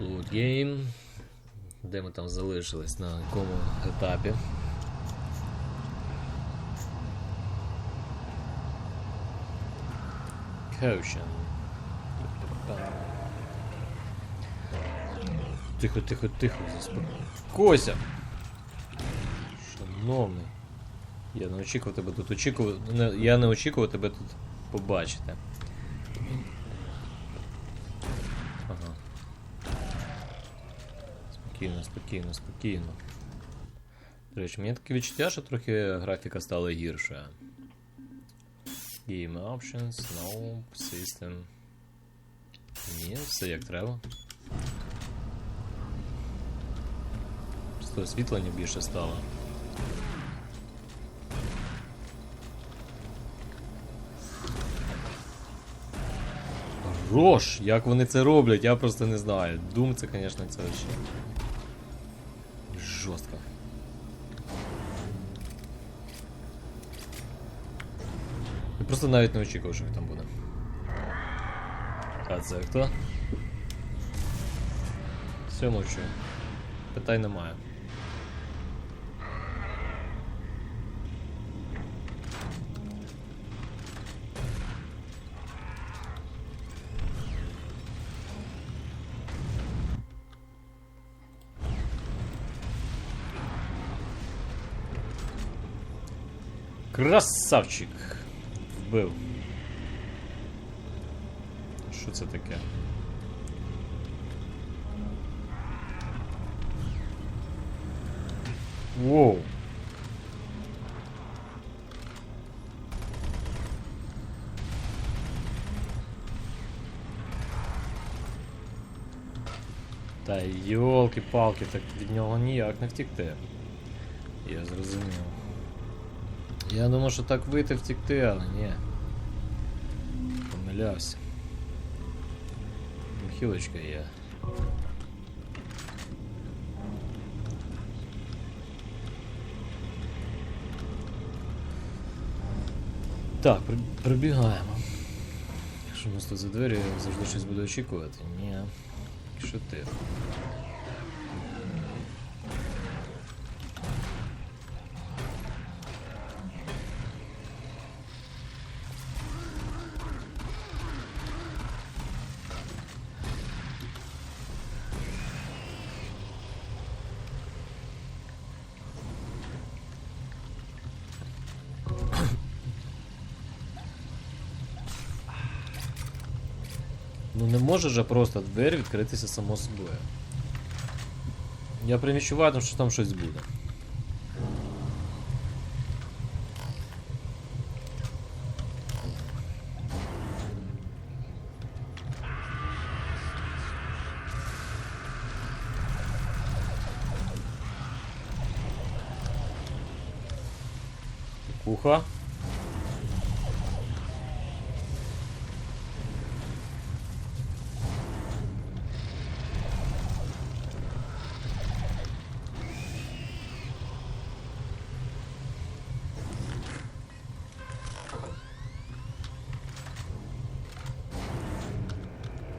Blood Game. Де ми там залишились, на якому етапі? Coaching. Тихо, тихо, тихо, заспокойся. Шановний. Я не очікував тебе тут очікував. Я не очікував тебе тут побачити. Спокійно, спокійно, спокійно. До речі, мені таке відчуття, що трохи графіка стала гірша. Game options, no, system. Ні, все як треба. Просто освітлення більше стало. Хорош! Як вони це роблять, я просто не знаю. Doom це, звісно, це ще. Жорстко. Я просто навіть не очікував, що він там буде. А це хто? Все мовчу. Питань немає. Красавчик! Вбив. Що це таке? Воу! Та йолки-палки, так від нього ніяк не втікти. Я зрозумів. Я думав, що так вийти втекти, але ні. Помилявся. Хілочка є. Так, при- прибігаємо. Якщо у нас тут за двері завжди щось буде очікувати. Ні. Що ти? Ну не може же просто двері відкритися само собою. Я приміщуваю, що там щось буде.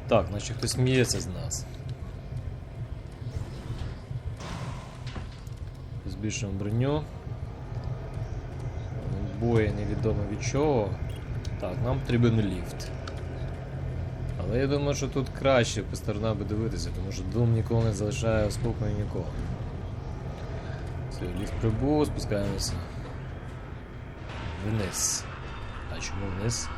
Так, наче хтось сміється з нас. Збільшуємо броню. Бої невідомо від чого. Так, нам потрібен ліфт. Але я думаю, що тут краще по сторонам би дивитися, тому що дум ніколи не залишає спокою нікого. Все, ліфт прибув, спускаємося. Вниз. А чому вниз?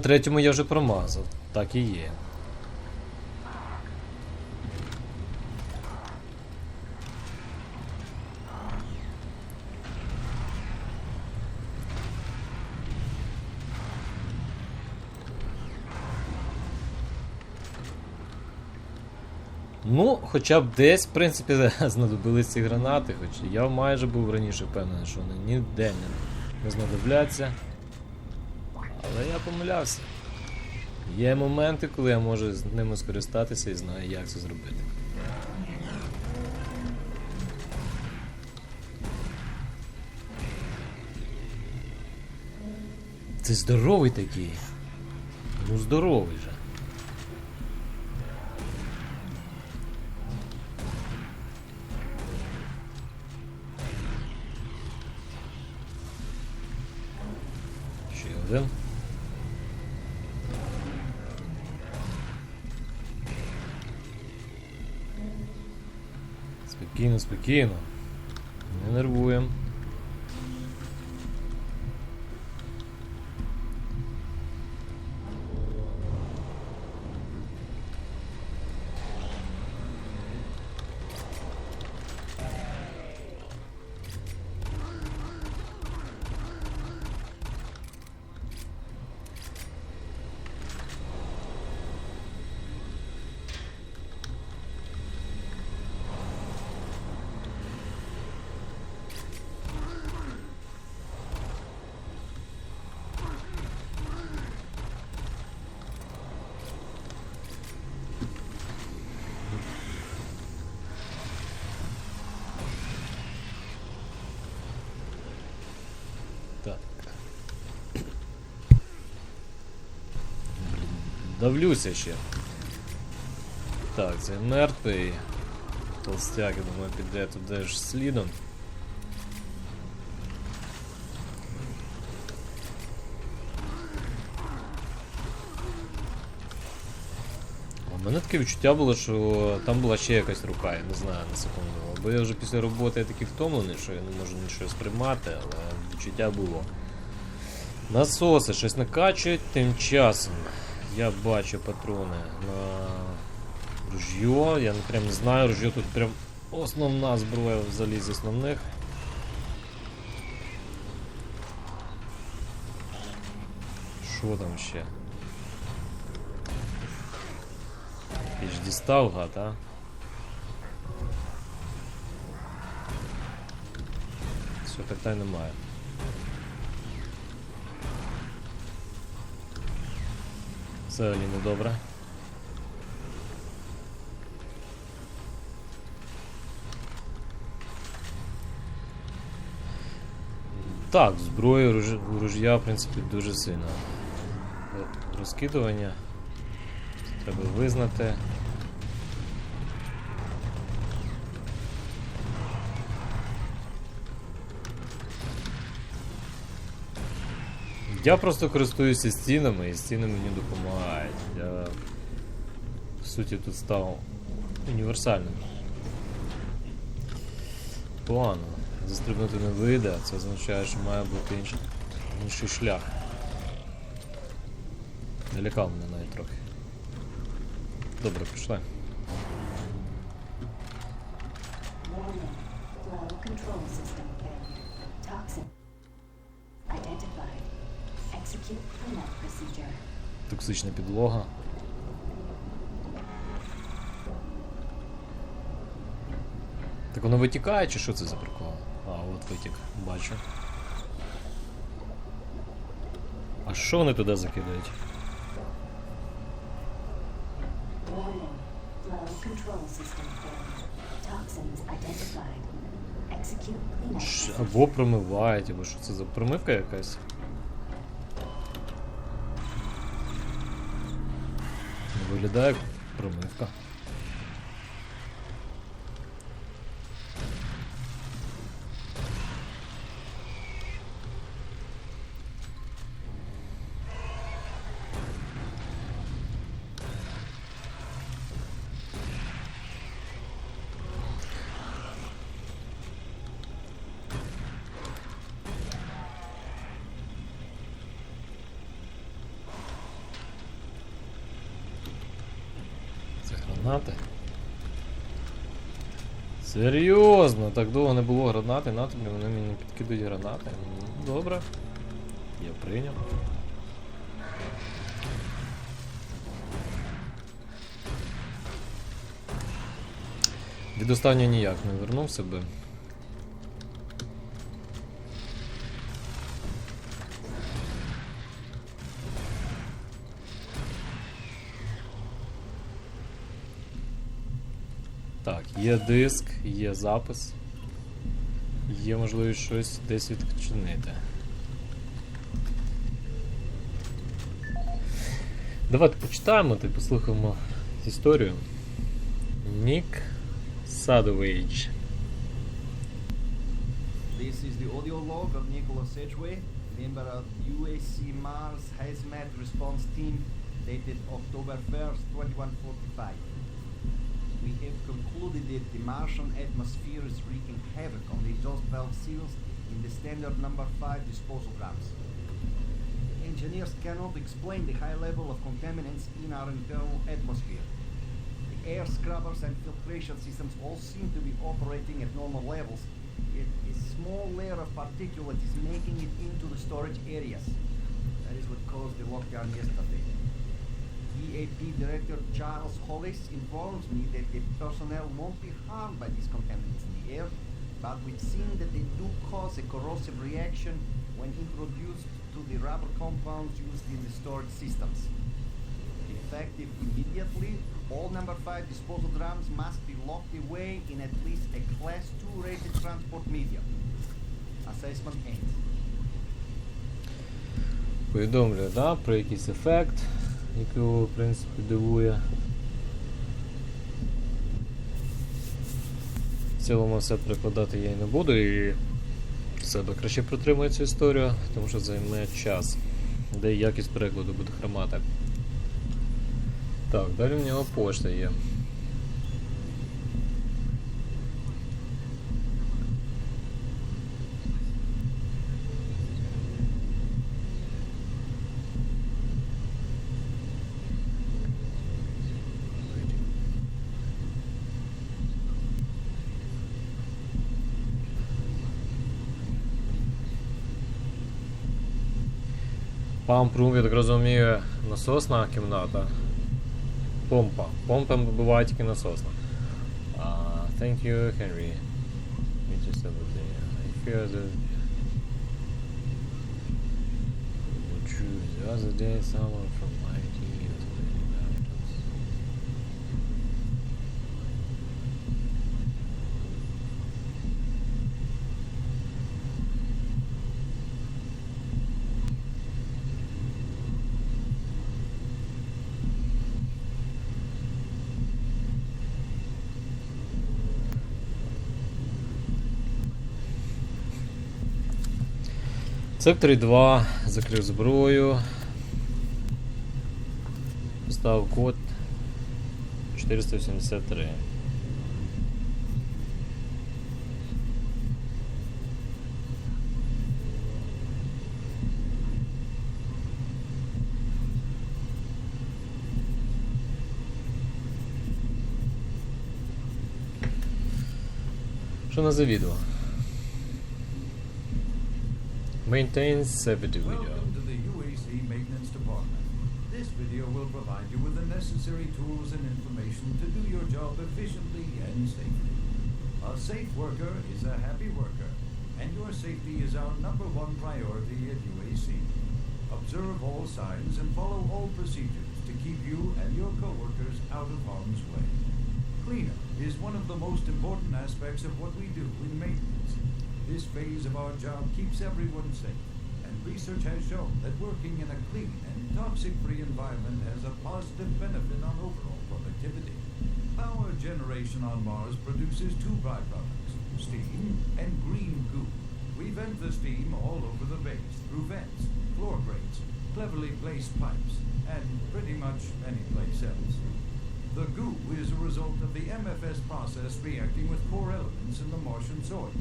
Третьому я вже промазав. Так і є. Ну, хоча б десь, в принципі, знадобились ці гранати, хоч я майже був раніше впевнений, що вони ніде не- знадобляться помилявся. Є моменти, коли я можу з ними скористатися і знаю, як це зробити. Ти здоровий такий. Ну здоровий же. Спокійно. Не нервуємо. Давлюся ще. Так, це мертвий. Толстяк, я думаю, піде туди ж слідом. У мене таке відчуття було, що там була ще якась рука, я не знаю на секунду. Бо я вже після роботи я такий втомлений, що я не можу нічого сприймати, але відчуття було. Насоси щось накачують тим часом. Я бачу патрони на ружьо. Я не прям не знаю, ружьо тут прям основна зброя взагалі з основних. Що там ще? Ти ж дістав гад, а? Все, питань немає. Взагалі недобре. Так, зброя ружья, в принципі, дуже сильна. Розкидування. Треба визнати. Я просто користуюся стінами, і стіни мені допомагають. Я в суті тут став універсальним. Погано. Застрибнути не вийде, це означає, що має бути інший, інший шлях. Налякав мене навіть трохи. Добре, пішли. Токсична підлога. Так воно витікає чи що це за прикол? А, от витік, бачу. А що вони туди закидають? Або промивають, або що це за промивка якась? Виглядає промивка. Це гранати. Серйозно, так довго не було гранати, на тобі вони мені підкидують гранати. Ну, Добре. Я прийняв. Від останнього ніяк не вернувся би. Так, є диск, є запис. Є можливість щось десь відчинити. Давайте почитаємо та послухаємо історію. Нік Садович. This is the audio log of Nicholas Sedgway, member of UAC Mars Hazmat Response Team, dated October 1st, 2145. We have concluded that the Martian atmosphere is wreaking havoc on the exhaust valve seals in the standard number 5 disposal drums. Engineers cannot explain the high level of contaminants in our internal atmosphere. The air scrubbers and filtration systems all seem to be operating at normal levels, yet a small layer of particulate is making it into the storage areas. That is what caused the lockdown yesterday. EAP Director Charles Hollis informs me that the personnel won't be harmed by these contaminants in the air, but we've seen that they do cause a corrosive reaction when introduced to the rubber compounds used in the storage systems. Effective immediately, all number 5 disposal drums must be locked away in at least a class 2 rated transport medium. Assessment ends. Повідомлюю, да, про якийсь ефект, Який його, в принципі, дивує. В цілому все прикладати я і не буду і себе краще протримую цю історію, тому що займе час, де якість перекладу буде хромати. Так, далі в нього пошта є. Памп-рум, я так розумію, насосна кімната. Помпа. Помпа буває тільки насосна. Uh, thank you, Henry. Just over there. I feel that the truth. The other day, someone from В секторі 2 закрив зброю. Поставив код 483. Що на за? Maintains safety video. Welcome to the UAC Maintenance Department. This video will provide you with the necessary tools and information to do your job efficiently and safely. A safe worker is a happy worker, and your safety is our number one priority at UAC. Observe all signs and follow all procedures to keep you and your coworkers out of harm's way. Cleanup is one of the most important aspects of what we do in maintenance. This phase of our job keeps everyone safe, and research has shown that working in a clean and toxic-free environment has a positive benefit on overall productivity. Power generation on Mars produces two byproducts, steam and green goo. We vent the steam all over the base through vents, floor grates, cleverly placed pipes, and pretty much any place else. The goo is a result of the MFS process reacting with core elements in the Martian soil.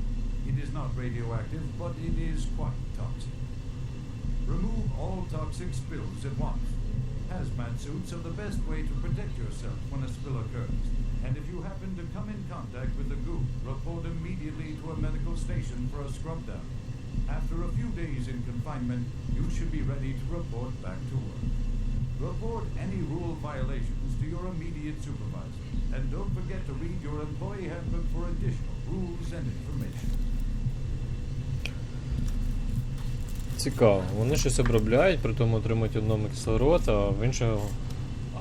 It is not radioactive, but it is quite toxic. Remove all toxic spills at once. Hazmat suits are the best way to protect yourself when a spill occurs. And if you happen to come in contact with the goo, report immediately to a medical station for a scrub down. After a few days in confinement, you should be ready to report back to work. Report any rule violations to your immediate supervisor. And don't forget to read your employee handbook for additional rules and information. Цікаво. Вони щось обробляють, при тому отримують одному кислород, а в іншому,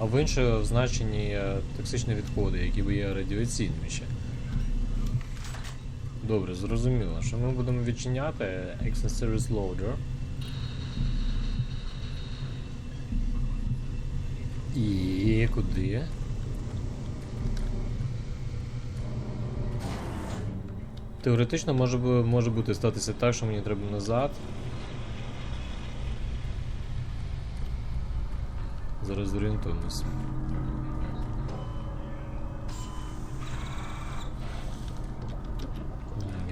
а в іншому значенні е, токсичні відходи, які є радіаційними ще. Добре, зрозуміло, що ми будемо відчиняти Service Loader. І куди? Теоретично може, може бути статися так, що мені треба назад. Зараз зорієнтуємось.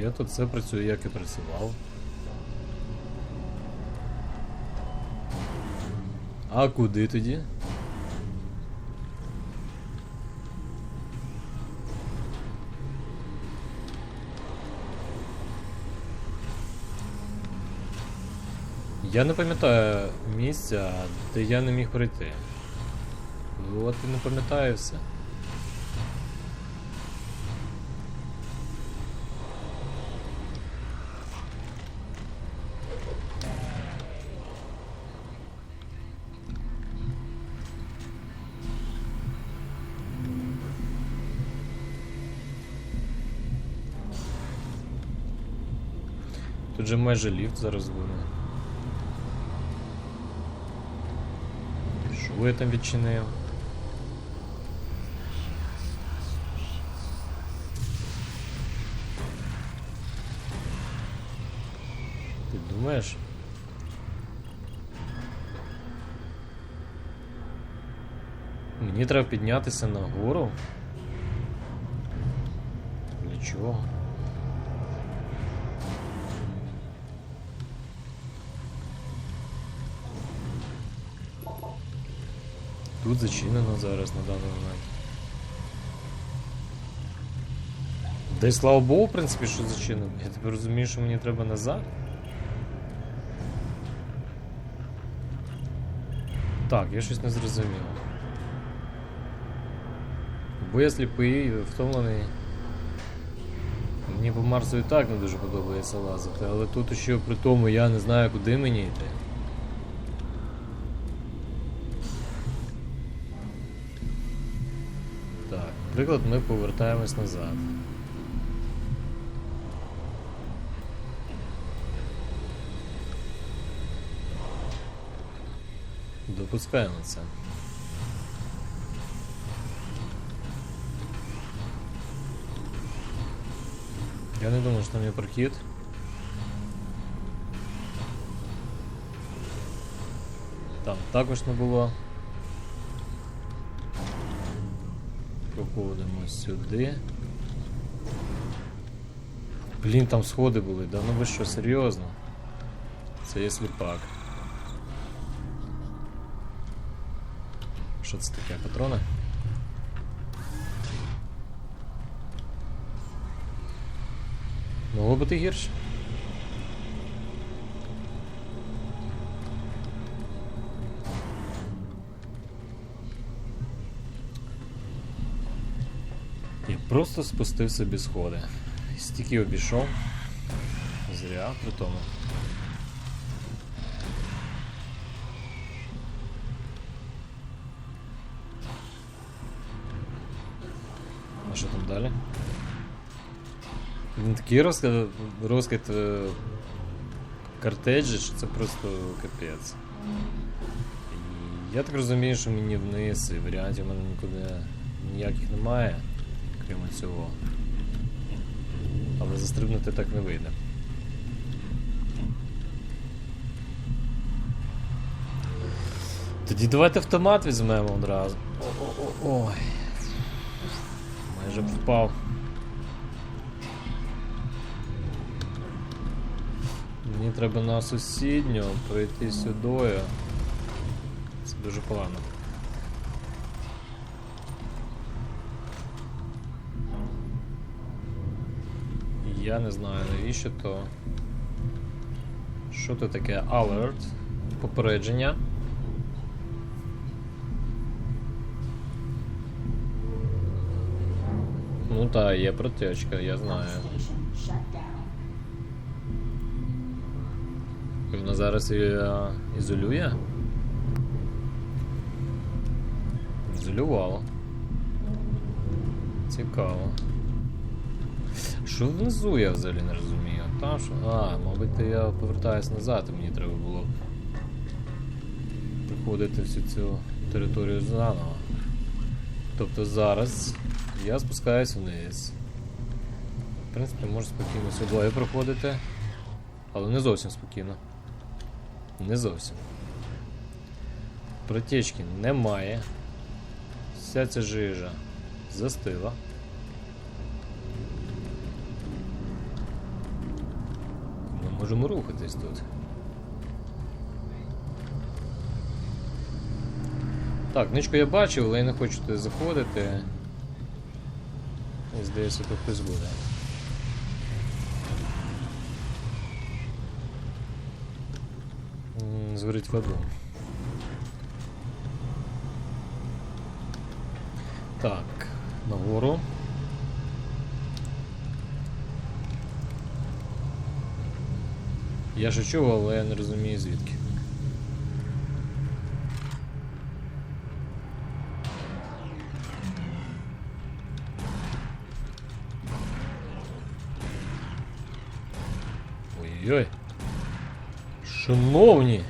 Я тут все працюю, як і працював. А куди тоді? Я не пам'ятаю місця, де я не міг пройти. От і не пам'ятаю все. Тут же майже ліфт зараз буде. Я там відчинив? Ти думаєш? Мені треба піднятися нагору? Для чого? Тут зачинено зараз на даний момент. Да й слава Богу, в принципі, що зачинено. Я тепер розумію, що мені треба назад. Так, я щось не зрозумів. Бо я сліпий, втомлений. Мені по Марсу і так не дуже подобається лазити, але тут ще при тому я не знаю, куди мені йти. Наприклад, ми повертаємось назад. Допускаємо це. Я не думаю, що там є прохід. Там також не було. Проходимо сюди. Блін, там сходи були, да ну ви що, серйозно? Це є сліпак. Що це таке, патрони? Могло бути гірше. Я просто спустив собі сходи. Стільки обійшов. Зря при тому. А що там далі? Він такий розкид, розкид е, картеджі, що це просто капець. Я так розумію, що мені вниз і варіантів в мене нікуди ніяких немає, крім цього. Але застрибнути так не вийде. Тоді давайте автомат візьмемо одразу. Ой. Майже б впав. Мені треба на сусідню пройти сюдою. Це дуже погано. Я не знаю навіщо то. Що це таке? Alert. Попередження. Ну так, є протечка, я знаю. Down. Вона зараз і, е, ізолює? Ізолювала. Цікаво. Що внизу я взагалі не розумію? Там що. А, мабуть, я повертаюсь назад, і мені треба було проходити всю цю територію заново. Тобто зараз я спускаюсь вниз. В принципі, можу спокійно сюди проходити. Але не зовсім спокійно. Не зовсім. Протечки немає. Вся ця жижа застила. Можемо рухатись тут. Так, ничку я бачив, але я не хочу туди заходити. Здається, тут хтось буде. Згорить в аду. Так, нагору. Я шучу, але я не розумію звідки. Ой-ой. Шановні!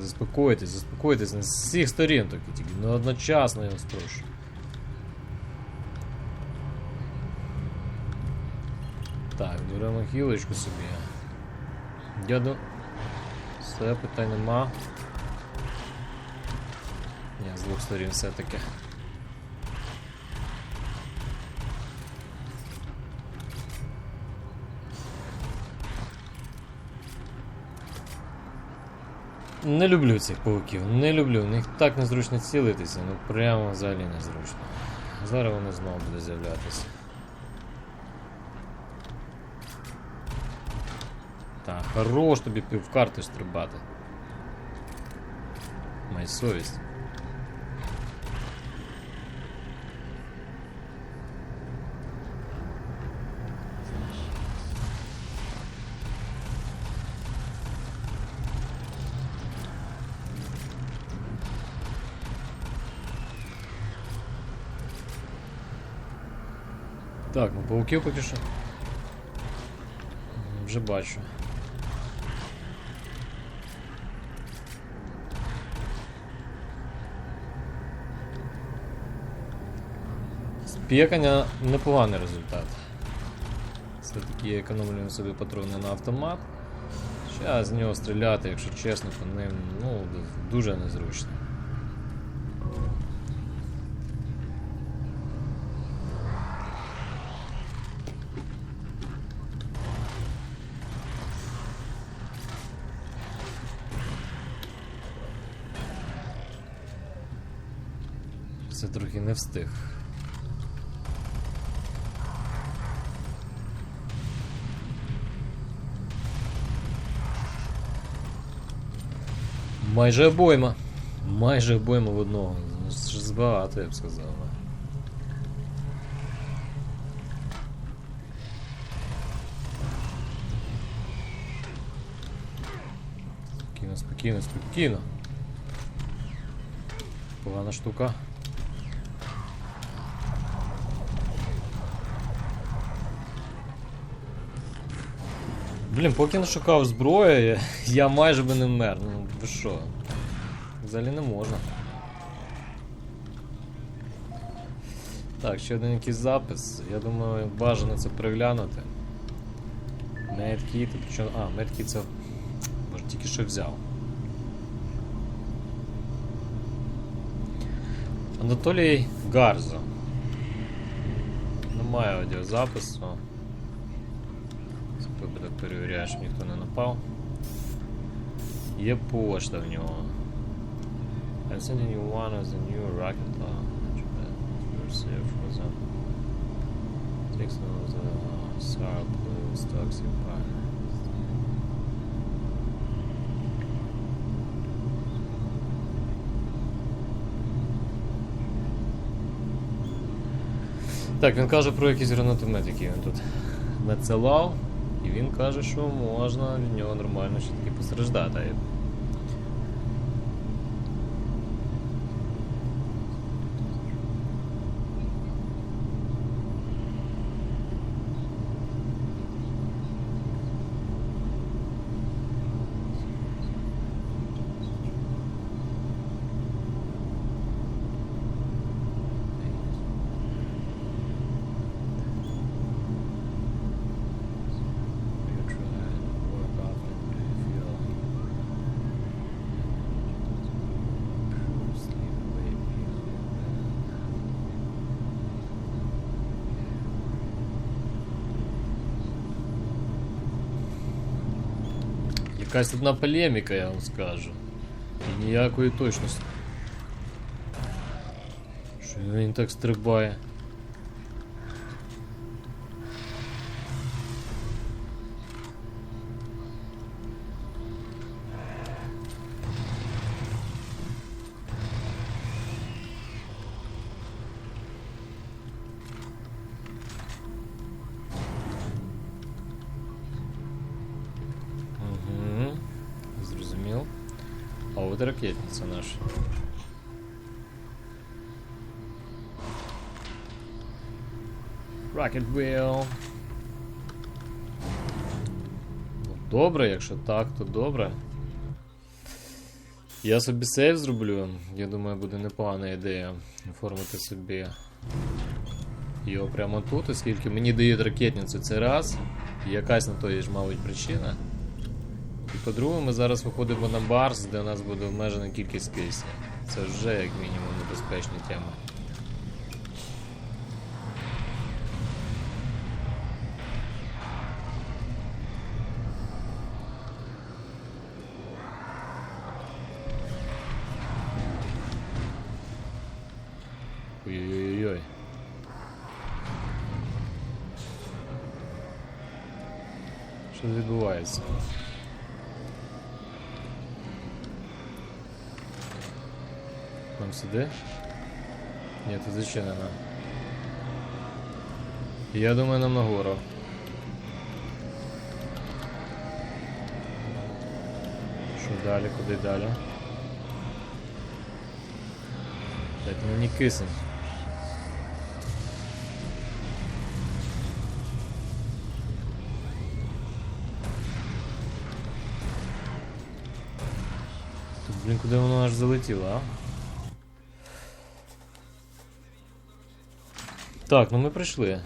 Заспокойтесь, заспокойтесь не з всіх сторін тільки, тільки не одночасно я вас прошу. Так, беремо хілочку собі. Дяду. Все, питань нема. Ні, з двох сторін все-таки. Не люблю цих пауків, не люблю. В них так незручно цілитися, ну прямо взагалі незручно. Зараз вони знову будуть з'являтися. Так, хорош тобі пів карти стрибати. Май совість. Так, ну пауків поки що. Вже бачу. Спікання непоганий результат. Все-таки я економлюю собі патрони на автомат. Зараз з нього стріляти, якщо чесно, по ним ну, дуже незручно. Це трохи не встиг. Майже обойма. Майже обойма в одного. Збагато, я б сказав. Спокійно, спокійно, спокійно. Погана штука. Блін, поки не шукав зброю, я, майже би не вмер. Ну ви що? Взагалі не можна. Так, ще один якийсь запис. Я думаю, бажано це переглянути. Медкіт, причому. А, медкіт це. Може тільки що взяв. Анатолій Гарзо. Немає аудіозапису. Це випадок перевіряю, щоб ніхто не напав. Є пошта в нього. I'm sending you one of the new rocket launch pad you received for the takes of the SAR Blues toxic fire. Так, він каже про якийсь гранатомет, який він тут надсилав. І він каже, що можна від нього нормально ще таки постраждати. Якась одна полеміка, я вам скажу. І ніякої точності. Що він так стрибає? От ракетниця наша. Rocket Wheel. Ну, Добре, якщо так, то добре. Я собі сейв зроблю. Я думаю, буде непогана ідея оформити собі його прямо тут, оскільки мені дають ракетницю це раз. Якась на то є ж, мабуть, причина. По-друге, ми зараз виходимо на барс, де у нас буде обмежена кількість кисню. Це вже як мінімум небезпечна тема. Ой-ой-ой. Що відбувається? Нам сюди? Ні, тут зачинено. Я думаю, нам нагору. Що далі, куди далі? Дайте мені кисень. Тут, блін, куди воно аж залетіло, а? Так, ну ми прийшли.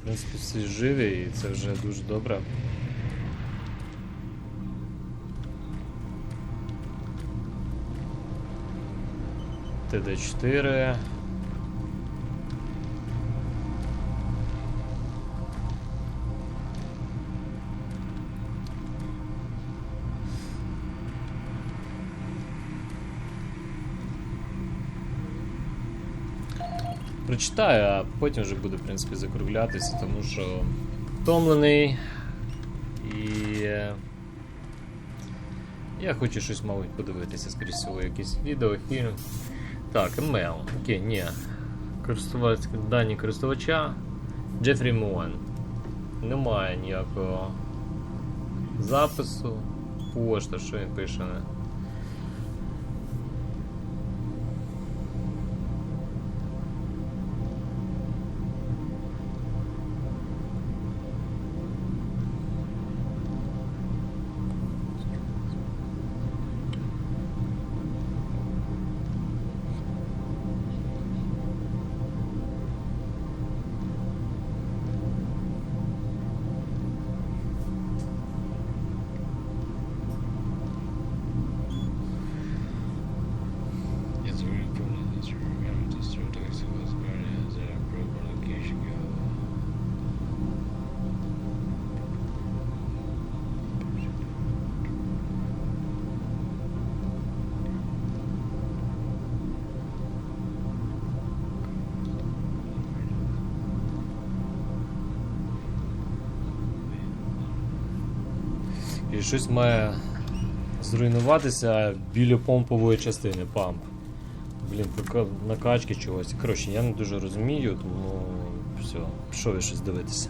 В принципі, всі живі і це вже дуже добре. ТД4. Прочитаю, а потім вже буду, в принципі, закруглятися, тому що втомлений і. е, Я хочу щось, мабуть, подивитися, скоріше всього, якийсь відео, фільм. Так, емейл. Окей, ні. Користувач... Дані користувача Джефрі Муен. Немає ніякого запису. Пошта, що він пише. І щось має зруйнуватися біля помпової частини памп. Блін, накачки чогось. Коротше, я не дуже розумію, тому все, пішов я щось дивитися.